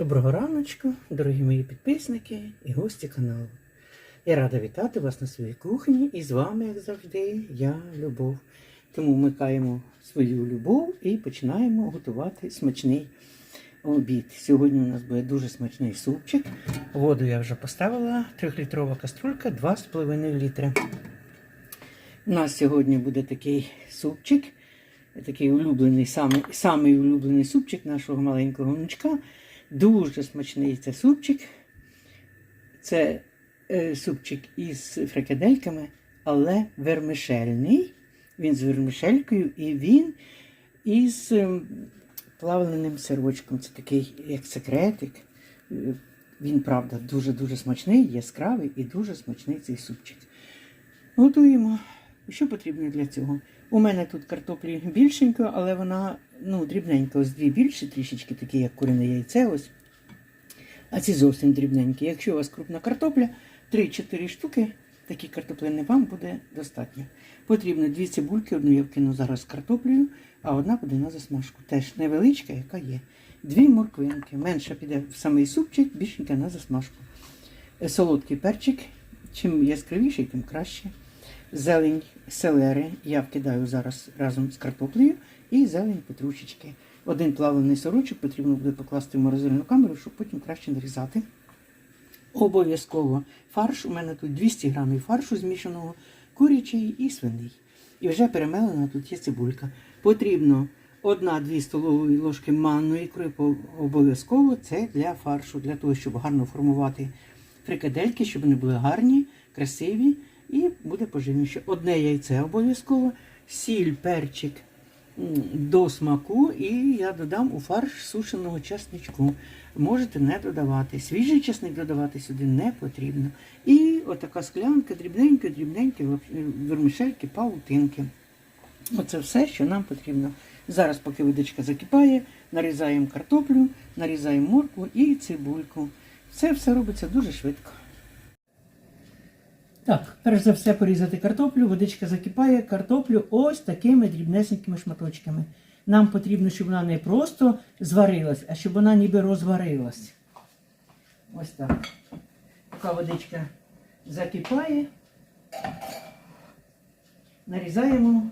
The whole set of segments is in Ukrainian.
Доброго раночку, дорогі мої підписники і гості каналу. Я рада вітати вас на своїй кухні і з вами, як завжди, я Любов. Тому вмикаємо свою любов і починаємо готувати смачний обід. Сьогодні у нас буде дуже смачний супчик. Воду я вже поставила, 3-літрова каструлька, 2,5 літри. У нас сьогодні буде такий супчик, такий улюблений, самий, самий улюблений супчик нашого маленького внучка. Дуже смачний це супчик. Це е, супчик із фрикадельками, але вермишельний. Він з вермишелькою і він із ем, плавленим сирочком. Це такий як секретик. Е, Він, правда, дуже-дуже смачний, яскравий і дуже смачний цей супчик. Готуємо. Що потрібно для цього? У мене тут картоплі більшенько, але вона ну, дрібненька, ось дві більші, трішечки такі, як курине яйце. ось. А ці зовсім дрібненькі. Якщо у вас крупна картопля, 3-4 штуки, такі картоплини вам буде достатньо. Потрібно дві цибульки, одну я вкину зараз картоплею, а одна буде на засмажку. Теж невеличка, яка є. Дві морквинки. Менша піде в самий супчик, більшенька на засмажку. Е, Солодкий перчик. Чим яскравіший, тим краще. Зелень селери я вкидаю зараз разом з картоплею і зелень петрушечки. Один плавлений сорочок потрібно буде покласти в морозильну камеру, щоб потім краще нарізати. Обов'язково фарш. У мене тут 200 грамів фаршу змішаного, курячий і свиний. І вже перемелена тут є цибулька. Потрібно 1-2 столові ложки манної крупи обов'язково. Це для фаршу, для того, щоб гарно формувати фрикадельки, щоб вони були гарні, красиві і буде поживніше. Одне яйце обов'язково, сіль, перчик до смаку, і я додам у фарш сушеного чесничку. Можете не додавати. Свіжий чесник додавати сюди не потрібно. І отака склянка, дрібненькі, дрібненькі вермишельки, паутинки. Оце все, що нам потрібно. Зараз, поки водичка закипає, нарізаємо картоплю, нарізаємо моркву і цибульку. Це все робиться дуже швидко. Так, перш за все порізати картоплю, водичка закипає, картоплю ось такими дрібнесенькими шматочками. Нам потрібно, щоб вона не просто зварилась, а щоб вона ніби розварилась. Ось так. Поки водичка закипає, нарізаємо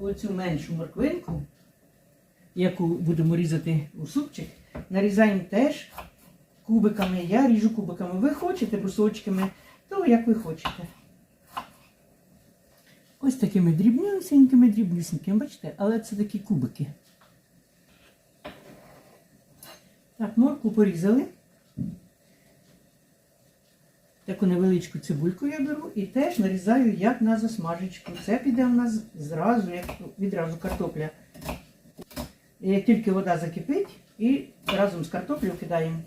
оцю меншу морквинку, яку будемо різати у супчик, нарізаємо теж кубиками. Я ріжу кубиками. Ви хочете брусочками, то як ви хочете. Ось такими дрібнюсенькими, дрібнюсенькими, бачите, але це такі кубики. Так, морку порізали. Таку невеличку цибульку я беру і теж нарізаю як на засмажечку. Це піде в нас зразу, як відразу картопля. Як тільки вода закипить, і разом з картоплею кидаємо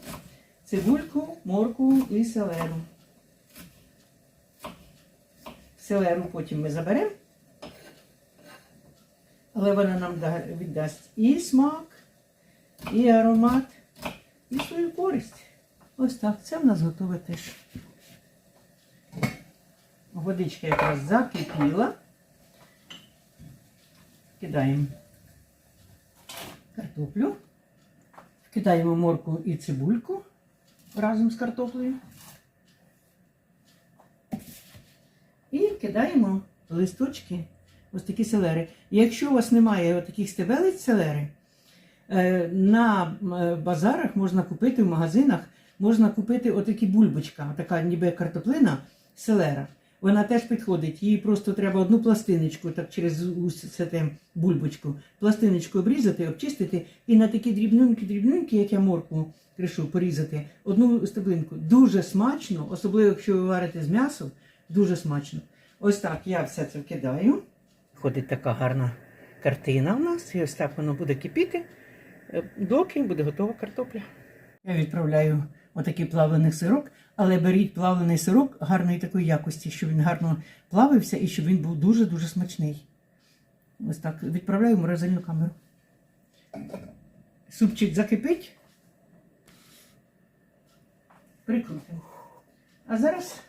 цибульку, морку і селеру. Селеру потім ми заберемо, але вона нам віддасть і смак, і аромат, і свою користь. Ось так, це в нас готове теж. Водичка якраз закипіла. Кидаємо картоплю, кидаємо морку і цибульку разом з картоплею. І кидаємо листочки, ось такі селери. Якщо у вас немає таких стебелець селери, е, на е, базарах можна купити в магазинах, можна купити отакі бульбочка, така ніби картоплина селера. Вона теж підходить. Їй просто треба одну пластиночку, так через те бульбочку, пластиночку обрізати, обчистити і на такі дрібненькі-дрібненькі, як я моркву кришу, порізати одну стеблинку. Дуже смачно, особливо якщо ви варите з м'ясом, дуже смачно. Ось так я все це вкидаю. Ходить така гарна картина у нас, і ось так воно буде кипіти, е, доки буде готова картопля. Я відправляю отакий плавлений сирок, але беріть плавлений сирок гарної такої якості, щоб він гарно плавився і щоб він був дуже-дуже смачний. Ось так відправляю в морозильну камеру. Супчик закипить. Прикрутимо. А зараз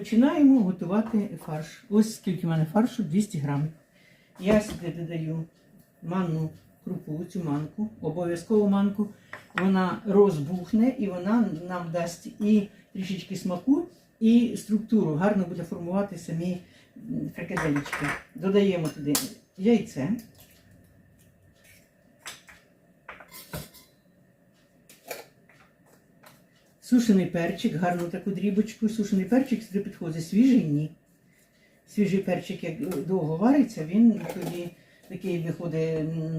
починаємо готувати фарш. Ось скільки в мене фаршу 200 грамів. Я сюди додаю манну крупу, цю манку, обов'язково манку. Вона розбухне і вона нам дасть і трішечки смаку, і структуру. Гарно буде формувати самі фрикаделічки. Додаємо туди яйце. Сушений перчик, гарну таку дрібочку. Сушений перчик сюди підходить свіжий ні. Свіжий перчик, як довго вариться, він тоді такий виходить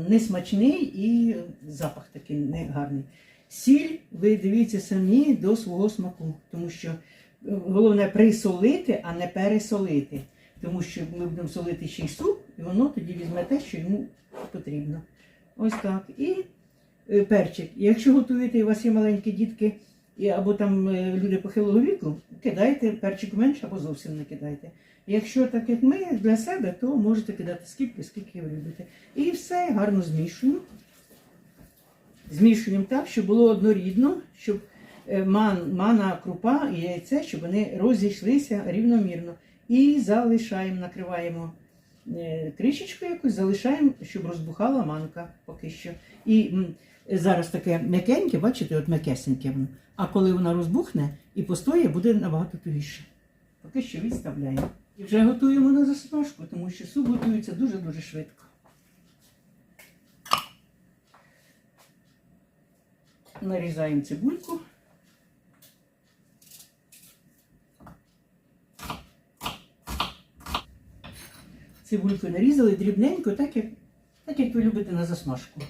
несмачний і запах такий негарний. Сіль, ви дивіться самі до свого смаку, тому що е, головне присолити, а не пересолити. Тому що ми будемо солити ще й суп, і воно тоді візьме те, що йому потрібно. Ось так. І е, перчик. Якщо готуєте, і у вас є маленькі дітки, або там е, люди похилого віку, кидайте перчик менше або зовсім не кидайте. Якщо так як ми для себе, то можете кидати скільки, скільки ви любите. І все гарно змішуємо. Змішуємо так, щоб було однорідно, щоб е, ман, мана, крупа і яйце, щоб вони розійшлися рівномірно. І залишаємо, накриваємо е, кришечкою якусь, залишаємо, щоб розбухала манка поки що. І зараз таке м'якеньке, бачите, от м'якесеньке воно. А коли вона розбухне і постоє, буде набагато тугіше. Поки що відставляємо. І вже готуємо на засмажку, тому що суп готується дуже-дуже швидко. Нарізаємо цибульку. Цибульку нарізали дрібненько, так як, так як ви любите на засмажку.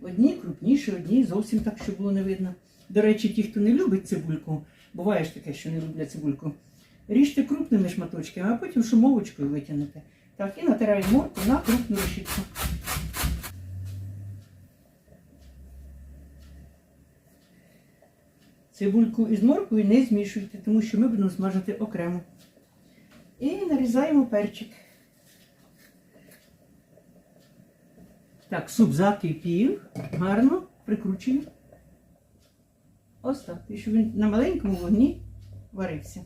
Одні крупніші, одні зовсім так, щоб було не видно. До речі, ті, хто не любить цибульку, буває ж таке, що не люблять цибульку. Ріжте крупними шматочками, а потім шумовочкою витягнете. Так, і натираємо морку на крупну решітку. Цибульку із моркою не змішуйте, тому що ми будемо смажити окремо. І нарізаємо перчик. Так, суп закипів, гарно прикручуємо. Ось так. І щоб він на маленькому вогні варився.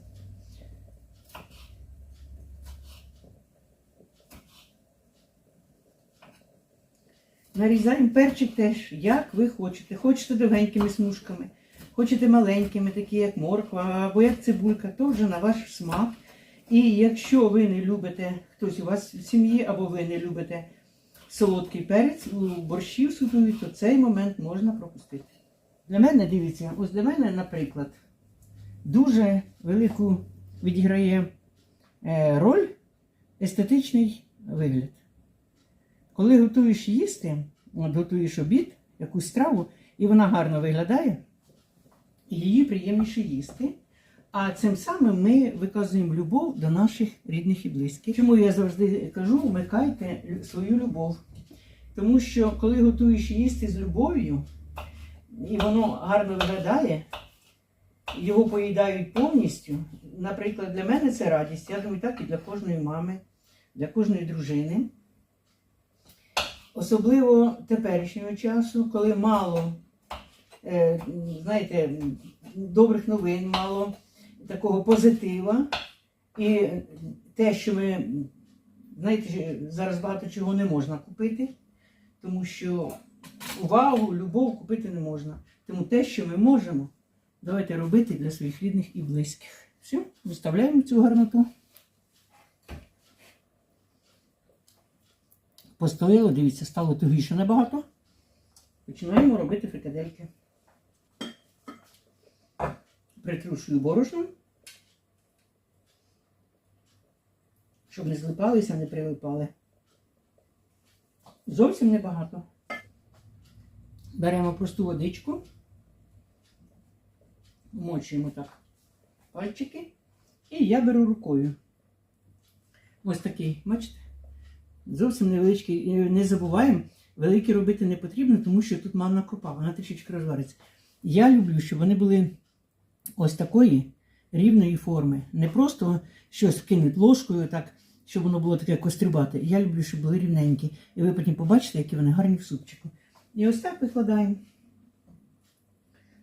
Нарізаємо перчик теж, як ви хочете. Хочете довгенькими смужками, хочете маленькими, такі як морква або як цибулька, то вже на ваш смак. І якщо ви не любите, хтось у вас в сім'ї, або ви не любите солодкий перець у борщі в то цей момент можна пропустити. Для мене, дивіться, ось для мене, наприклад, дуже велику відіграє е, роль естетичний вигляд. Коли готуєш їсти, от готуєш обід, якусь страву, і вона гарно виглядає, і її приємніше їсти. А цим самим ми виказуємо любов до наших рідних і близьких. Чому я завжди кажу, вмикайте свою любов. Тому що коли готуєш їсти з любов'ю, і воно гарно виглядає, його поїдають повністю. Наприклад, для мене це радість. Я думаю, так і для кожної мами, для кожної дружини. Особливо теперішнього часу, коли мало, е, знаєте, добрих новин, мало такого позитива. І те, що ми, знаєте, зараз багато чого не можна купити, тому що увагу, любов купити не можна. Тому те, що ми можемо, давайте робити для своїх рідних і близьких. Все, виставляємо цю гарноту. Постояло, дивіться, стало тугіше набагато. Починаємо робити фрикадельки. Притрушую борошном, щоб не злипалися, не прилипали. Зовсім небагато. Беремо просту водичку, вмочуємо так пальчики, і я беру рукою. Ось такий, бачите? Зовсім невеличкий. Не забуваємо, великі робити не потрібно, тому що тут манна крупа, вона трішечки розвариться. Я люблю, щоб вони були ось такої рівної форми. Не просто щось кинуть ложкою, так, щоб воно було таке кострюбате. Я люблю, щоб були рівненькі. І ви потім побачите, які вони гарні в супчику. І ось так викладаємо.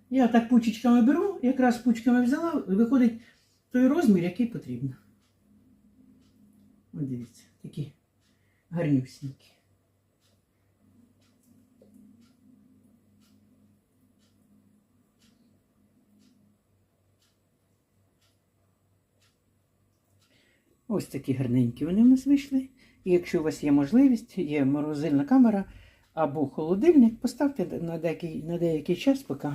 Я так пучечками беру, якраз пучками взяла, виходить той розмір, який потрібно. Ось дивіться, такі гарнюсінькі. Ось такі гарненькі вони в нас вийшли. І якщо у вас є можливість, є морозильна камера або холодильник, поставте на деякий, на деякий час, поки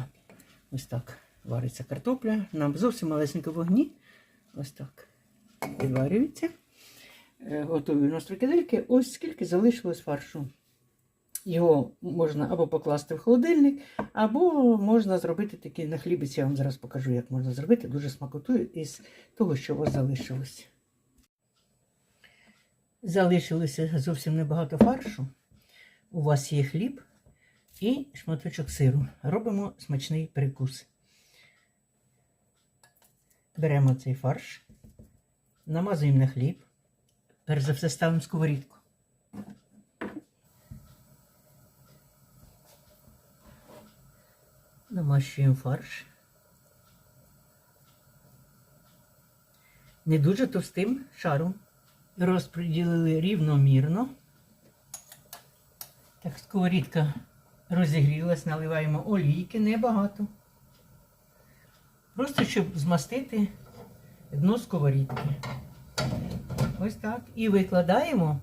ось так вариться картопля. На зовсім малесенько вогні. Ось так відварюється. Е, Готові у нас фрикадельки. Ось скільки залишилось фаршу. Його можна або покласти в холодильник, або можна зробити такий на хлібець. Я вам зараз покажу, як можна зробити. Дуже смакотує із того, що у вас залишилось. Залишилося зовсім небагато фаршу. У вас є хліб і шматочок сиру. Робимо смачний перекус. Беремо цей фарш, намазуємо на хліб. Перш за все ставимо сковорідку. Намащуємо фарш. Не дуже товстим шаром. Розподілили рівномірно. Так, сковорідка розігрілась, наливаємо олійки, небагато. Просто щоб змастити дно сковорідки. Ось так. І викладаємо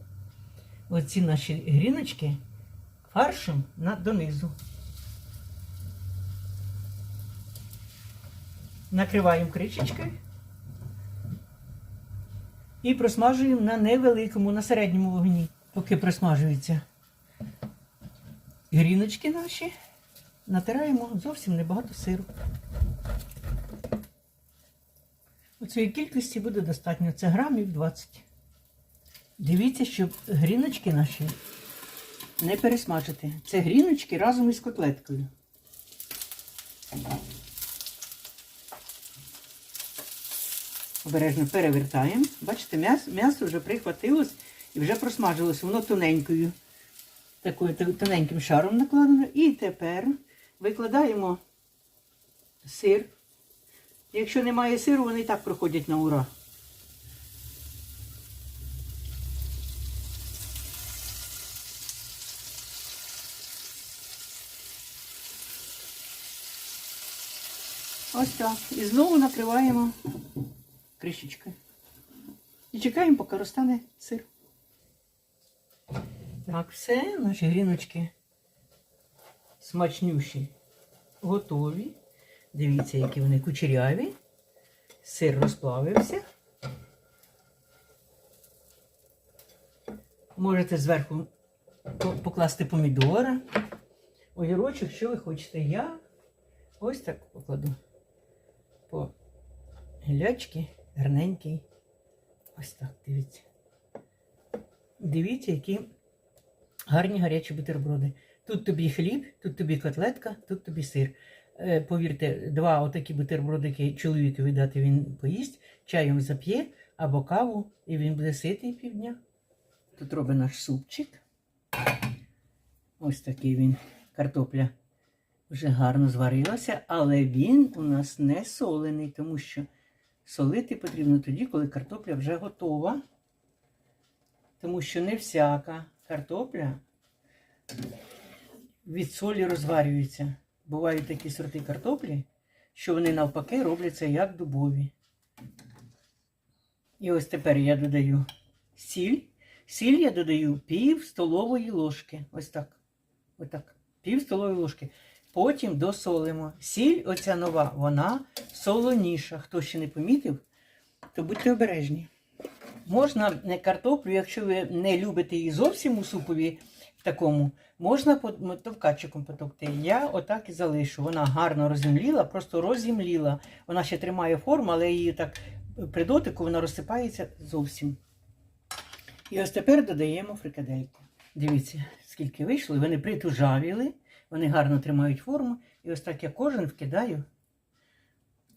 оці наші гріночки фаршем на, донизу. Накриваємо кришечкою і просмажуємо на невеликому, на середньому вогні, поки просмажуються гріночки наші. Натираємо зовсім небагато сиру. У цієї кількості буде достатньо. Це грамів 20. Дивіться, щоб гріночки наші не пересмажити. Це гріночки разом із котлеткою. Обережно перевертаємо. Бачите, м'ясо, вже прихватилось і вже просмажилось. Воно тоненькою, такою тоненьким шаром накладено. І тепер викладаємо сир. Якщо немає сиру, вони і так проходять на ура. Ось так. І знову накриваємо кришечкою. І чекаємо, поки розтане сир. Так, все, наші гріночки смачнющі, готові. Дивіться, які вони кучеряві. Сир розплавився. Можете зверху покласти помідора, огірочок, що ви хочете. Я ось так покладу по гілячки, гарненький. Ось так, дивіться. Дивіться, які гарні гарячі бутерброди. Тут тобі хліб, тут тобі котлетка, тут тобі сир. Е, Повірте, два отакі бутербродики чоловікові дати він поїсть, чаєм зап'є або каву, і він буде ситий півдня. Тут робить наш супчик. Ось такий він. Картопля вже гарно зварилася, але він у нас не солений, тому що солити потрібно тоді, коли картопля вже готова. Тому що не всяка картопля від солі розварюється. Бувають такі сорти картоплі, що вони навпаки робляться як дубові. І ось тепер я додаю сіль. Сіль я додаю пів столової ложки. Ось так. Ось так. Пів столової ложки. Потім досолимо. Сіль, оця нова, вона солоніша. Хто ще не помітив, то будьте обережні. Можна картоплю, якщо ви не любите її зовсім у супові такому, можна товкачиком потовкти. Я отак і залишу. Вона гарно розімліла, просто розімліла. Вона ще тримає форму, але її так при дотику вона розсипається зовсім. І ось тепер додаємо фрикадельку. Дивіться, скільки вийшло. Вони притужавіли, вони гарно тримають форму. І ось так я кожен вкидаю.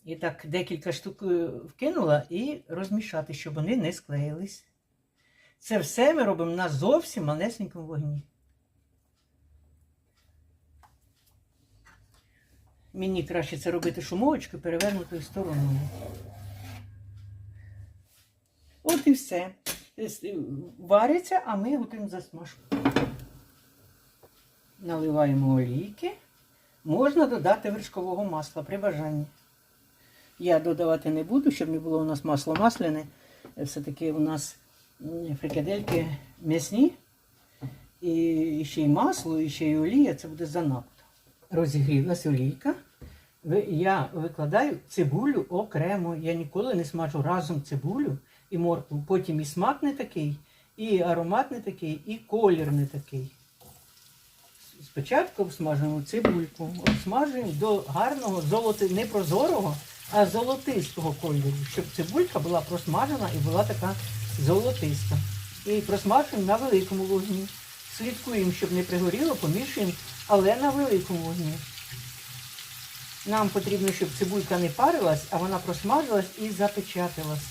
І так декілька штук е, вкинула і розмішати, щоб вони не склеїлись. Це все ми робимо на зовсім малесенькому вогні. Мені краще це робити шумовочкою перевернутою стороною. От і все. С- Вариться, а ми готуємо засмажку. Наливаємо олійки. Можна додати вершкового масла при бажанні. Я додавати не буду, щоб не було у нас масло масляне. е, все-таки у нас фрикадельки м'ясні, і ще й масло, і ще й олія, це буде занадто. Розігрілась олійка. Я викладаю цибулю окремо. Я ніколи не смажу разом цибулю і моркву. Потім і смак не такий, і аромат не такий, і колір не такий. Спочатку обсмажуємо цибульку, обсмажуємо до гарного золоти, не прозорого, а золотистого кольору, щоб цибулька була просмажена і була така золотиста. І просмажуємо на великому вогні. Слідкуємо, щоб не пригоріло, помішуємо, але на великому вогні. Нам потрібно, щоб цибулька не парилась, а вона просмажилась і запечаталась.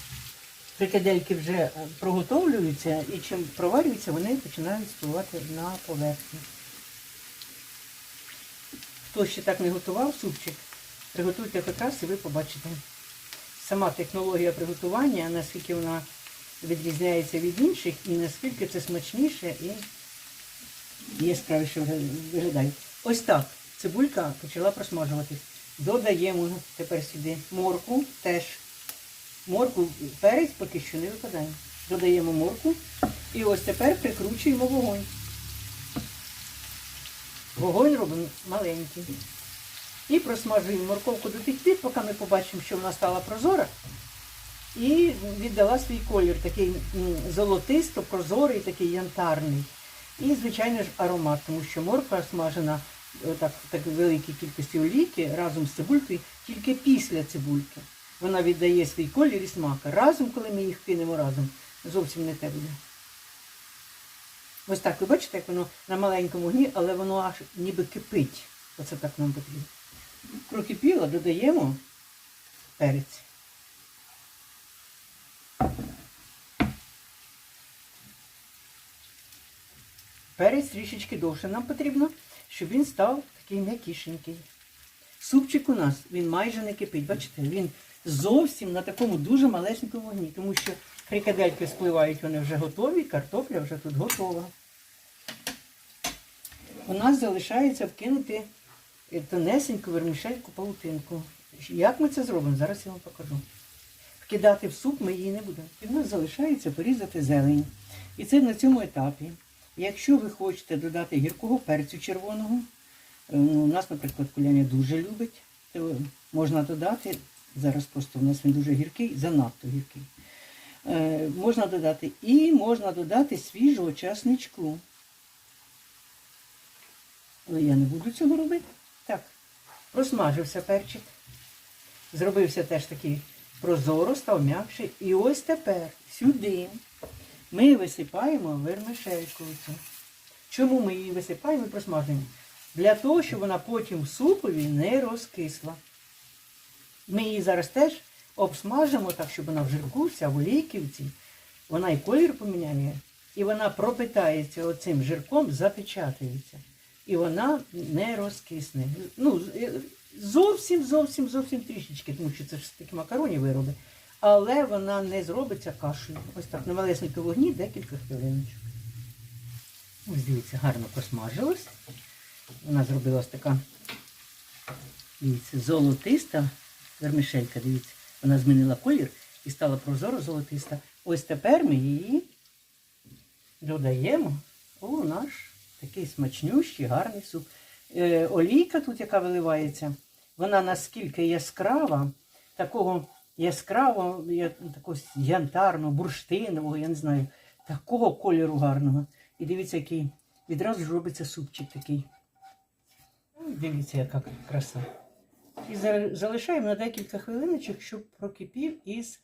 Фрикадельки вже е, проготовлюються і чим проварюються, вони починають спливати на поверхню. Хто ще так не готував супчик, приготуйте хоч раз і ви побачите. Сама технологія приготування, наскільки вона відрізняється від інших, і наскільки це смачніше і яскравіше виглядає. Ось так цибулька почала просмажуватись. Додаємо тепер сюди морку теж. Морку, перець поки що не викладаємо. Додаємо морку. І ось тепер прикручуємо вогонь. Вогонь робимо маленький. І просмажуємо морковку до тих пір, поки ми побачимо, що вона стала прозора. І віддала свій колір, такий золотисто-прозорий, такий янтарний. І, звичайно ж, аромат, тому що морква смажена отак, в так великій кількості олійки разом з цибулькою, тільки після цибульки. Вона віддає свій колір і смак. Разом, коли ми їх кинемо разом, зовсім не те буде. Ось так, ви бачите, як воно на маленькому вогні, але воно аж ніби кипить. Оце так нам потрібно. Прокипіло, додаємо перець. Перець трішечки довше нам потрібно, щоб він став такий м'якішенький. Супчик у нас він майже не кипить. Бачите, він зовсім на такому дуже малесенькому вогні, тому що фрикадельки спливають, вони вже готові, картопля вже тут готова. У нас залишається вкинути тонесеньку вермішельку паутинку. Як ми це зробимо? Зараз я вам покажу. Вкидати в суп ми її не будемо. І в нас залишається порізати зелень. І це на цьому етапі. Якщо ви хочете додати гіркого перцю червоного, е, ну, у нас, наприклад, Куляня дуже любить, то можна додати, зараз просто у нас він дуже гіркий, занадто гіркий. Е, можна додати і можна додати свіжого часничку. Але я не буду цього робити. Так, просмажився перчик. Зробився теж такий прозоро, став м'якший. І ось тепер сюди ми висипаємо вермишельку. Чому ми її висипаємо і просмажуємо? Для того, щоб вона потім в супові не розкисла. Ми її зараз теж обсмажимо так, щоб вона в жирку, вся в олійківці, вона і колір поміняє, і вона пропитається оцим жирком, запечатається. І вона не розкисне. Ну, зовсім, зовсім, зовсім трішечки, тому що це ж такі макароні вироби. Але вона не зробиться кашею. Ось так, на малесенькому вогні декілька хвилиночок. Ось дивіться, гарно посмажилась. Вона зробилась така, дивіться, золотиста вермішелька, дивіться. Вона змінила колір і стала прозоро золотиста. Ось тепер ми її додаємо у наш такий смачнющий, гарний суп. Е, олійка тут, яка виливається, вона наскільки яскрава, такого яскравого, такого янтарного, бурштинового, я не знаю, такого кольору гарного. І дивіться, який відразу ж робиться супчик такий. Дивіться, яка краса. І залишаємо на декілька хвилиночок, щоб прокипів із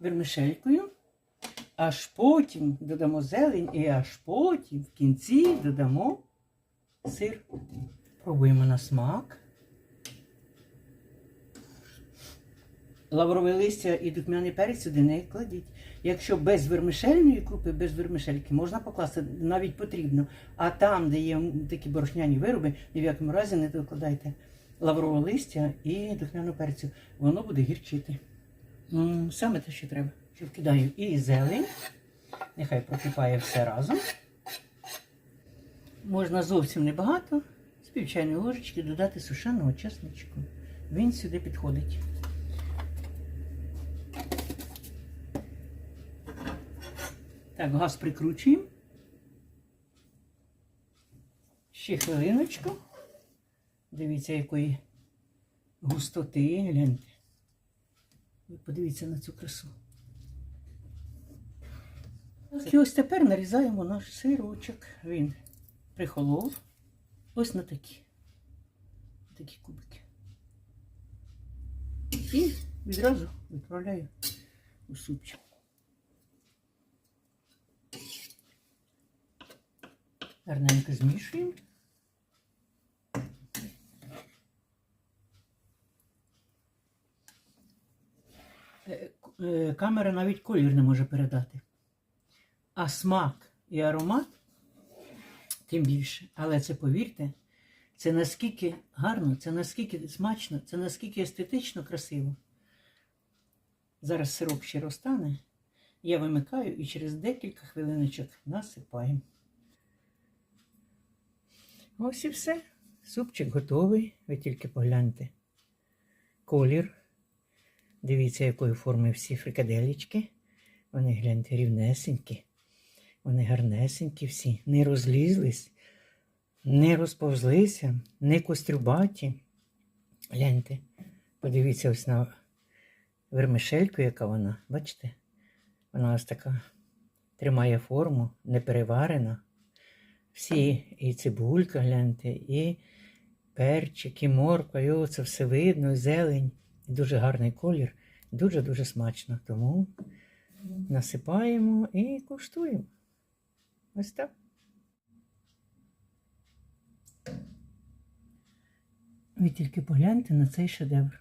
вермишелькою. Аж потім додамо зелень і аж потім в кінці додамо сир. Пробуємо на смак. Лаврове листя і духмяний перець сюди не кладіть. Якщо без вермишельної крупи, без вермишельки, можна покласти, навіть потрібно. А там, де є такі борошняні вироби, ні в якому разі не докладайте лаврове листя і духмяну перцю. Воно буде гірчити. Саме те, що треба. Вкидаю і зелень. Нехай прокипає все разом. Можна зовсім небагато. З півчайної ложечки додати сушеного чесничку. Він сюди підходить. Так, газ прикручуємо. Ще хвилиночку. Дивіться, якої густоти. Гляньте. Подивіться на цю красу. І ось тепер нарізаємо наш сирочок. Він прихолов. Ось на такі. Такі кубики. І відразу відправляю у супчик. Гарненько змішуємо. Е, к- е, Камера навіть колір не може передати. А смак і аромат тим більше. Але це повірте, це наскільки гарно, це наскільки смачно, це наскільки естетично красиво. Зараз сироп ще розтане. Я вимикаю і через декілька хвилиночок насипаємо. Ось і все. Супчик готовий. Ви тільки погляньте. Колір. Дивіться, якої форми всі фрикаделічки. Вони гляньте рівнесенькі. Вони гарнесенькі всі, не розлізлись, не розповзлися, не кострюбаті. Гляньте, подивіться ось на вермишельку, яка вона, бачите? Вона ось така тримає форму, не переварена. Всі і цибулька, гляньте, і перчик, і морква, і оце все видно, і зелень. Дуже гарний колір, дуже-дуже смачно. Тому насипаємо і куштуємо. Ось так. Ви тільки погляньте на цей шедевр.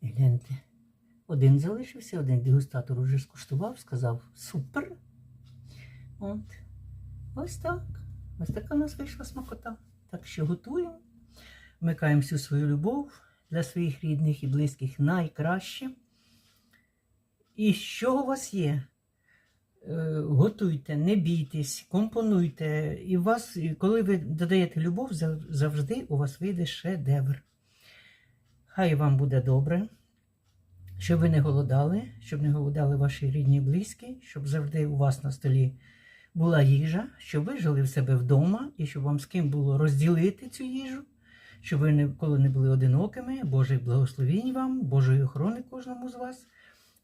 І Гляньте. Один залишився, один дегустатор уже скуштував, сказав супер. От. Ось так. Ось така у нас вийшла смакота. Так що готуємо. Вмикаємо всю свою любов для своїх рідних і близьких найкраще. І що у вас є? Е, Готуйте, не бійтесь, компонуйте. І у вас, коли ви додаєте любов, завжди у вас вийде шедевр. Хай вам буде добре, щоб ви не голодали, щоб не голодали ваші рідні і близькі, щоб завжди у вас на столі була їжа, щоб ви жили в себе вдома і щоб вам з ким було розділити цю їжу, щоб ви ніколи не були одинокими. Божих благословінь вам, Божої охорони кожному з вас.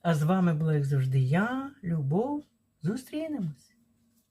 А з вами була, як завжди, я, Любов. Зустрінемось!